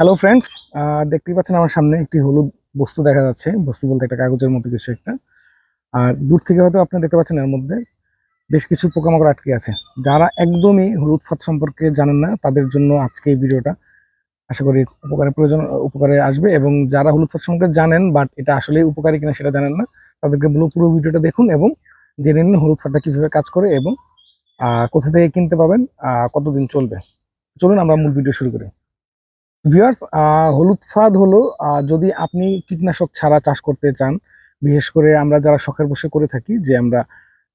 Hello friends দেখতেই পাচ্ছেন আমার সামনে একটি হলুদ বস্তু দেখা যাচ্ছে। বস্তু বলতে একটা কাগজের মতো কিছু একটা। আর দূর থেকে হয়তো আপনি দেখতে পাচ্ছেন এর মধ্যে বেশ কিছু পোকামাকড় আটকে আছে। যারা একদমই হলুদ ফাত সম্পর্কে জানেন না, তাদের জন্য আজকে এই ভিডিওটা আশা করি উপকারের প্রয়োজন, উপকারে আসবে। এবং যারা হলুদ ফাত সম্পর্কে জানেন বাট এটা আসলে উপকারী কিনা সেটা জানেন না, তাদেরকে বলব পুরো ভিডিওটা দেখুন এবং জেনে নিন হলুদ ফাতটা কীভাবে কাজ করে এবং কোথা থেকে কিনতে পাবেন কতদিন চলবে। চলুন আমরা মূল ভিডিও শুরু করি। ভিউয়ার্স হলুদ ফাঁদ হলো যদি আপনি কীটনাশক ছাড়া চাষ করতে চান, বিশেষ করে আমরা যারা শখের বসে করে থাকি, যে আমরা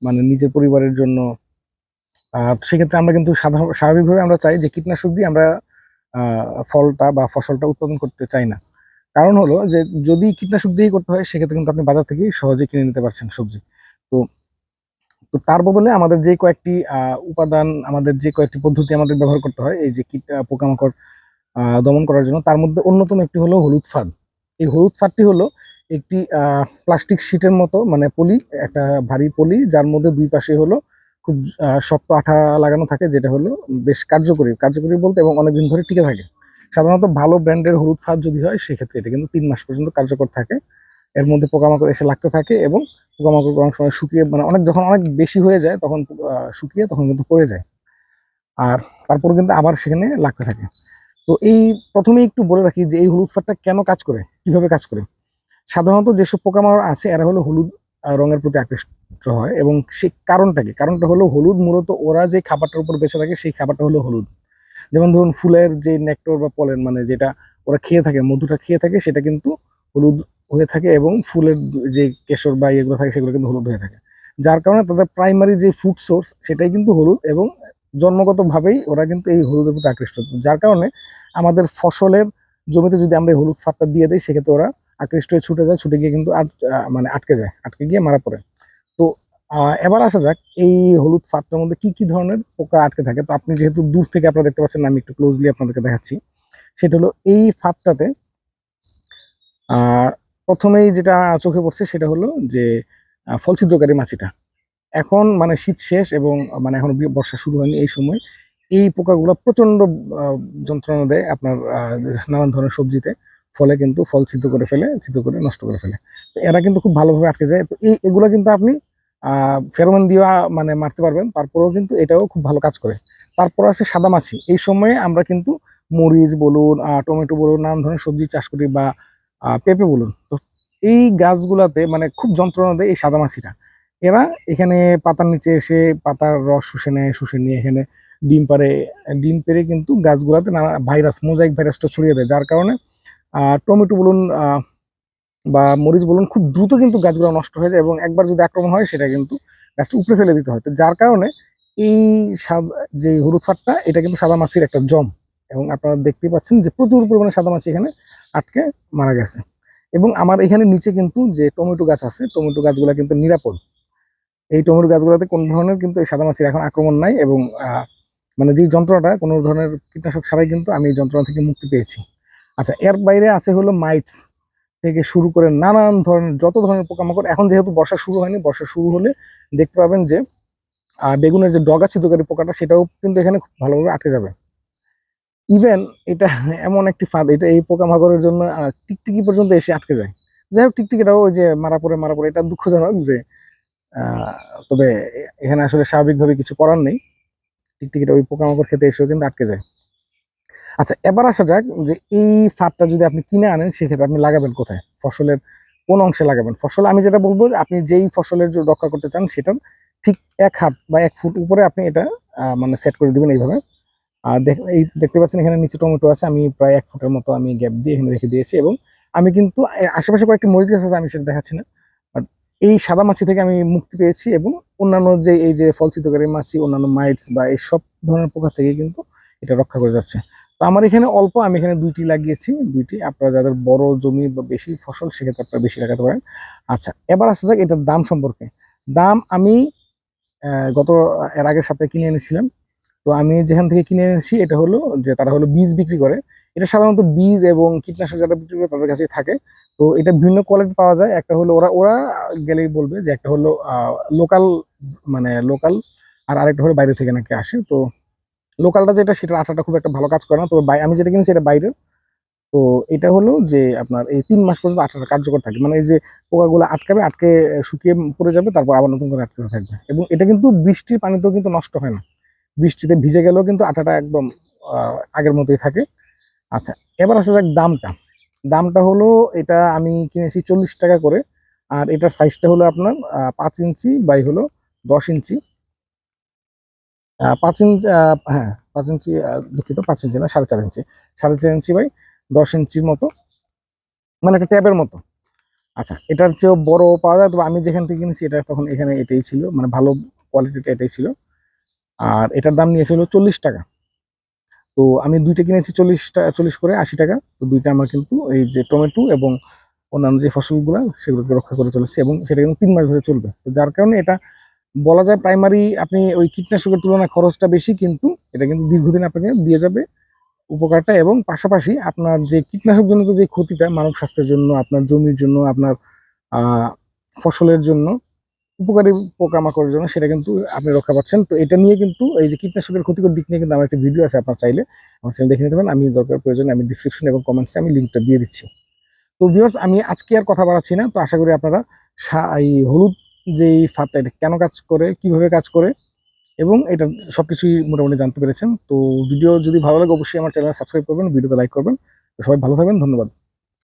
মানে নিজের পরিবারের জন্য সেক্ষেত্রে আমরা কিন্তু সাধারণ, স্বাভাবিকভাবে আমরা চাই যে কীটনাশক দিয়ে আমরা ফলটা বা ফসলটা উৎপাদন করতে চাই না। কারণ হলো যে যদি কীটনাশক দিয়েই করতে হয়, সেক্ষেত্রে কিন্তু আপনি বাজার থেকেই সহজে কিনে নিতে পারছেন সবজি। তো তো তার বদলে আমাদের যে কয়েকটি উপাদান, আমাদের যে কয়েকটি পদ্ধতি আমাদের ব্যবহার করতে হয়, এই যে কীট পোকামাকড় দমন করার জন্য। তার মধ্যে অন্যতম একটি হলো হলুদ ফাঁদ। এই হলুদ ফাঁদটি হলো একটি প্লাস্টিক শিটের মতো মানে পলি, একটা ভারী পলি, যার মধ্যে দুই পাশে হলো খুব শক্ত আঠা লাগানো থাকে, যেটা হলো বেশ কার্যকরী। কার্যকরী বলতে এবং অনেকদিন ধরে টিকে থাকে। সাধারণত ভালো ব্র্যান্ডের হলুদ ফাঁদ যদি হয়, সেক্ষেত্রে এটা কিন্তু তিন মাস পর্যন্ত কার্যকর থাকে। এর মধ্যে পোকামাকড় এসে লাগতে থাকে এবং পোকামাকড় অনেক সময় শুকিয়ে মানে অনেক, যখন অনেক বেশি হয়ে যায়, তখন শুকিয়ে তখন কিন্তু পড়ে যায়। আর তারপর কিন্তু আবার সেখানে লাগতে থাকে। তো এই প্রথমেই একটু বলে রাখি যে এই হলুদ ফাঁদটা কেন কাজ করে? কীভাবে কাজ করে? সাধারণত যেসব পোকামাকড় আছে, এরা হলো হলুদ রঙের প্রতি আকৃষ্ট হয় এবং সেই কারণটা কি কারণটা হলো হলুদ মূলত ওরা যে খাবারটার উপর বেঁচে থাকে সেই খাবারটা হলো হলুদ। যেমন ধরুন ফুলের যে নেকটর বা পলেন মানে যেটা ওরা খেয়ে থাকে, মধুটা খেয়ে থাকে, সেটা কিন্তু হলুদ হয়ে থাকে এবং ফুলের যে কেশর বা এগুলো থাকে, সেগুলো কিন্তু হলুদ হয়ে থাকে। যার কারণে তাদের প্রাইমারি যে ফুড সোর্স সেটাই কিন্তু হলুদ এবং জন্মগতভাবেই ওরা কিন্তু এই হলুদের প্রতি আকৃষ্ট। যার কারণে আমাদের ফসলের জমিতে যদি আমরা হলুদ ফাঁদটা দিয়ে দিই, সেক্ষেত্রে ওরা আকৃষ্ট হয়ে ছুটে যায়, ছুটে গিয়ে কিন্তু আট- মানে আটকে যায়, আটকে গিয়ে মারা পড়ে। তো এবার আসা যাক এই হলুদ ফাঁদটার মধ্যে কি কি ধরনের পোকা আটকে থাকে। তো আপনি যেহেতু দূর থেকে আপনারা দেখতে পাচ্ছেন, আমি একটু ক্লোজলি আপনাদেরকে দেখাচ্ছি। সেটা হলো এই ফাঁদটাতে প্রথমেই যেটা চোখে পড়ছে সেটা হলো যে ফল ছিদ্রকারী মাছিটা। এখন মানে শীত শেষ এবং মানে এখন বর্ষা শুরু হয়নি এই সময়, এই পোকাগুলো প্রচণ্ড যন্ত্রণা দেয় আপনার নানান ধরনের সবজিতে, ফলে কিন্তু ফল ছিদ্র করে ফেলে, ছিদ্র করে নষ্ট করে ফেলে। তো এরা কিন্তু খুব ভালোভাবে আটকে যায়। তো এই, এগুলো কিন্তু আপনি ফেরোমন দিয়ে মানে মারতে পারবেন, তারপরেও কিন্তু এটাও খুব ভালো কাজ করে। তারপর আছে সাদা মাছি এই সময়ে আমরা কিন্তু মরিচ বলুন টমেটো বলুন, নানান ধরনের সবজি চাষ করি বা পেঁপে বলুন। তো এই গাছগুলাতে মানে খুব যন্ত্রণা দেয় এই সাদা মাছিটা এরা এখানে পাতার নিচে এসে পাতার রস শুষে নেয়, শুষে নিয়ে এখানে ডিম পারে ডিম পেরে কিন্তু গাছগুলাতে নানা ভাইরাস, মোজাইক ভাইরাসটা ছড়িয়ে দেয়। যার কারণে টমেটো বলুন বা মরিচ বলুন, খুব দ্রুত কিন্তু গাছগুলো নষ্ট হয়ে যায় এবং একবার যদি আক্রমণ হয়, সেটা কিন্তু গাছটা উপড়ে ফেলে দিতে হয়। তো যার কারণে এই যে হলুদ ফাটটা এটা কিন্তু সাদা মাছির একটা জম এবং আপনারা দেখতেই পাচ্ছেন যে প্রচুর পরিমাণে সাদা মাছি এখানে আটকে মারা গেছে। এবং আমার এখানে নিচে কিন্তু যে টমেটো গাছ আছে, টমেটো গাছগুলো কিন্তু নিরাপদ। এই টমেটো গাছগুলোতে কোনো ধরনের কিন্তু এই সাদা মাছির এখন আক্রমণ নাই এবং মানে যে যন্ত্রণাটা কোনো ধরনের কীটনাশক ছাড়াই কিন্তু আমি এই যন্ত্রণা থেকে মুক্তি পেয়েছি। আচ্ছা এর বাইরে আছে হলো মাইটস থেকে শুরু করে নানান ধরনের, যত ধরনের পোকামাকড়, এখন যেহেতু বর্ষা শুরু হয়নি, বর্ষা শুরু হলে দেখতে পাবেন যে বেগুনের যে ডগা ছিদ্রকারী পোকাটা, সেটাও কিন্তু এখানে খুব ভালোভাবে আটকে যাবে। ইভেন এটা এমন একটি ফাঁদ, এটা এই পোকামাকড়ের জন্য টিকটিকি পর্যন্ত এসে আটকে যায়। যাই হোক, টিকটিকিটাও ওই যে মারা পড়ে মারা পড়ে, এটা দুঃখজনক যে তবে এখানে আসলে স্বাভাবিকভাবে কিছু করার নেই। টিকটিকিটা ওই পোকামাকড় খেতে এসেও কিন্তু আটকে যায়। আচ্ছা এবার আসা যাক যে এই ফাঁদটা যদি আপনি কিনে আনেন, সেক্ষেত্রে আপনি লাগাবেন কোথায়? ফসলের কোন অংশে লাগাবেন? ফসল, আমি যেটা বলব আপনি যেই ফসলের রক্ষা করতে চান, সেটার ঠিক এক হাত বা এক ফুট উপরে আপনি এটা মানে সেট করে দিবেন এইভাবে। আর এই দেখতে পাচ্ছেন এখানে নিচে টমেটো আছে, আমি প্রায় এক ফুটের মতো আমি গ্যাপ দিয়ে এখানে রেখে দিয়েছি এবং আমি কিন্তু আশেপাশে কয়েকটি মরিচ গাছ আছে, আমি সেটা দেখাচ্ছি না। এই সাদা মাছি থেকে আমি মুক্তি পেয়েছি এবং অন্যান্য যে, এই যে ফল ছিদ্রকারী মাছি, অন্যান্য মাইটস বা এই সব ধরনের পোকা থেকে কিন্তু এটা রক্ষা করে যাচ্ছে। তো আমার এখানে অল্প, আমি এখানে দুইটি লাগিয়েছি, দুইটি। আপনারা যাদের বড় জমি বা বেশি ফসল, সেক্ষেত্রে আপনারা বেশি লাগাতে পারেন। আচ্ছা এবার আসা যাক এটার দাম সম্পর্কে। দাম আমি গত, এর আগের সপ্তাহে কিনে এনেছিলাম। তো আমি যেখান থেকে কিনে এনেছি, এটা হলো যে তারা হলো বীজ বিক্রি করে। এটা সাধারণত বীজ এবং কীটনাশক যারা বিক্রি করে তাদের কাছেই থাকে। তো এটা বিভিন্ন কোয়ালিটি পাওয়া যায়। একটা হলো ওরা ওরা গেলেই বলবে যে একটা হলো লোকাল মানে লোকাল আর আরেকটা হলো বাইরে থেকে নাকি আসে। তো লোকালটা যেটা সেটা আঠাটা খুব একটা ভালো কাজ করে না। তবে আমি যেটা কিনেছি এটা বাইরের। তো এটা হলো যে আপনার এই তিন মাস পর্যন্ত আঠাটা কার্যকর থাকে। মানে এই যে পোকাগুলো আটকাবে, আটকে শুকিয়ে পড়ে যাবে, তারপর আবার নতুন করে আটকে থাকবে। এবং এটা কিন্তু বৃষ্টির পানিতেও কিন্তু নষ্ট হয় না। বৃষ্টিতে ভিজে গেলেও কিন্তু আটাটা একদম আগের মতোই থাকে। আচ্ছা এবার আসা যাক দামটা। দামটা হলো এটা আমি কিনেছি চল্লিশ টাকা করে। আর এটার সাইজটা হলো আপনার পাঁচ ইঞ্চি বাই হলো দশ ইঞ্চি। পাঁচ ইঞ্চি হ্যাঁ পাঁচ ইঞ্চি দুঃখিত, পাঁচ ইঞ্চি না, সাড়ে চার ইঞ্চি। সাড়ে চার ইঞ্চি বাই দশ ইঞ্চির মতো। মানে একটা ট্যাবের মতো। আচ্ছা এটার চেয়েও বড় পাওয়া যায়, তবে আমি যেখান থেকে কিনেছি এটা তখন এখানে এটাই ছিল মানে ভালো কোয়ালিটিটা এটাই ছিল। আর এটার দাম নিয়েছিল চল্লিশ টাকা। তো আমি দুইটা কিনেছি চল্লিশ টাকা চল্লিশ করে আশি টাকা। তো দুইটা আমার কিন্তু এই যে টমেটো এবং অন্যান্য যে ফসলগুলো, সেগুলোকে রক্ষা করে চলেছে এবং সেটা কিন্তু তিন মাস ধরে চলবে। তো যার কারণে এটা বলা যায় প্রাইমারি আপনি ওই কীটনাশকের তুলনায় খরচটা বেশি, কিন্তু এটা কিন্তু দীর্ঘদিন আপনাকে দিয়ে যাবে উপকারটা এবং পাশাপাশি আপনার যে কীটনাশক জনিত যে ক্ষতিটা, মানব স্বাস্থ্যের জন্য, আপনার জমির জন্য, আপনার ফসলের জন্য উপকারী পোকামাকড়ের জন্য সেটা কিন্তু আপনি রক্ষা পাচ্ছেন। তো এটা নিয়ে কিন্তু এই যে কীটনাশকের ক্ষতিকর দিক নিয়ে কিন্তু আমার একটা ভিডিও আছে, আপনার চাইলে আমার চ্যানেল দেখে নিতে পারেন। আমি দরকার প্রয়োজন আমি ডিসক্রিপশন এবং কমেন্টসে আমি লিঙ্কটা দিয়ে দিচ্ছি। তো ভিউয়ার্স আমি আজকে আর কথা বাড়াচ্ছি না। তো আশা করি আপনারা এই হলুদ যেই ফাঁদটা, এটা কেন কাজ করে, কীভাবে কাজ করে এবং এটা সব কিছুই মোটামুটি জানতে পেরেছেন। তো ভিডিও যদি ভালো লাগে, অবশ্যই আমার চ্যানেল সাবস্ক্রাইব করবেন ভিডিওতে লাইক করবেন। তো সবাই ভালো থাকবেন, ধন্যবাদ।